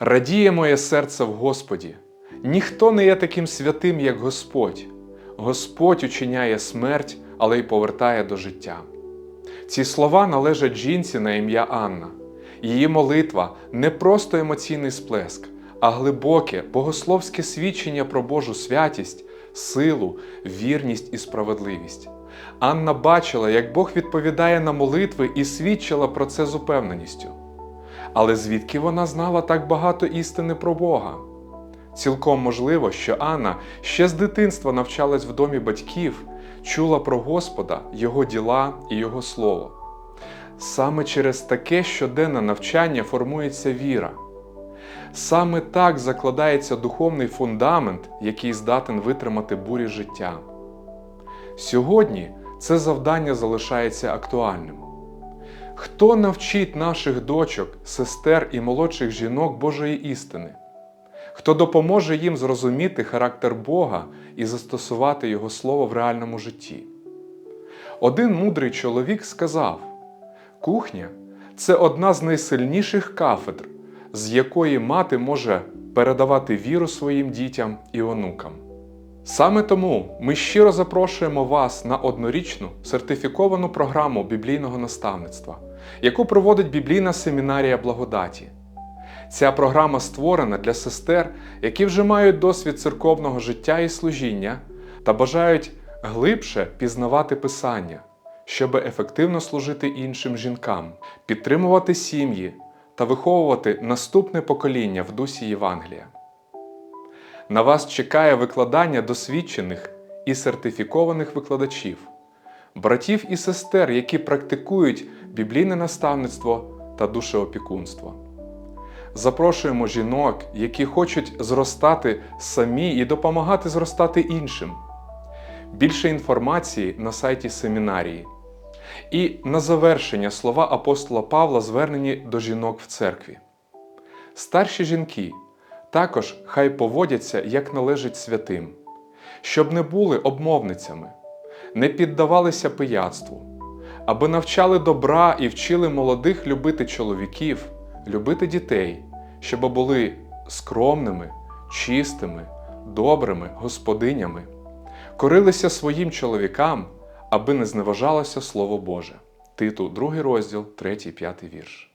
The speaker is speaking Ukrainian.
Радіє моє серце в Господі. Ніхто не є таким святим, як Господь. Господь учиняє смерть, але й повертає до життя. Ці слова належать жінці на ім'я Анна. Її молитва не просто емоційний сплеск, а глибоке богословське свідчення про Божу святість, силу, вірність і справедливість. Анна бачила, як Бог відповідає на молитви і свідчила про це з упевненістю. Але звідки вона знала так багато істини про Бога? Цілком можливо, що Анна ще з дитинства навчалась в домі батьків, чула про Господа, Його діла і Його слово. Саме через таке щоденне навчання формується віра. Саме так закладається духовний фундамент, який здатен витримати бурі життя. Сьогодні це завдання залишається актуальним. Хто навчить наших дочок, сестер і молодших жінок Божої істини? Хто допоможе їм зрозуміти характер Бога і застосувати Його Слово в реальному житті? Один мудрий чоловік сказав: кухня це одна з найсильніших кафедр, з якої мати може передавати віру своїм дітям і онукам. Саме тому ми щиро запрошуємо вас на однорічну сертифіковану програму біблійного наставництва, яку проводить біблійна семінарія благодаті. Ця програма створена для сестер, які вже мають досвід церковного життя і служіння та бажають глибше пізнавати Писання, щоб ефективно служити іншим жінкам, підтримувати сім'ї та виховувати наступне покоління в дусі Євангелія. На вас чекає викладання досвідчених і сертифікованих викладачів, братів і сестер, які практикують біблійне наставництво та душеопікунство. Запрошуємо жінок, які хочуть зростати самі і допомагати зростати іншим. Більше інформації на сайті семінарії. І на завершення слова апостола Павла звернені до жінок в церкві. Старші жінки також хай поводяться, як належить святим, щоб не були обмовницями, не піддавалися пияцтву, аби навчали добра і вчили молодих любити чоловіків, любити дітей, щоб були скромними, чистими, добрими господинями, корилися своїм чоловікам, аби не зневажалося Слово Боже. Титу, 2 розділ, 3-5 вірш.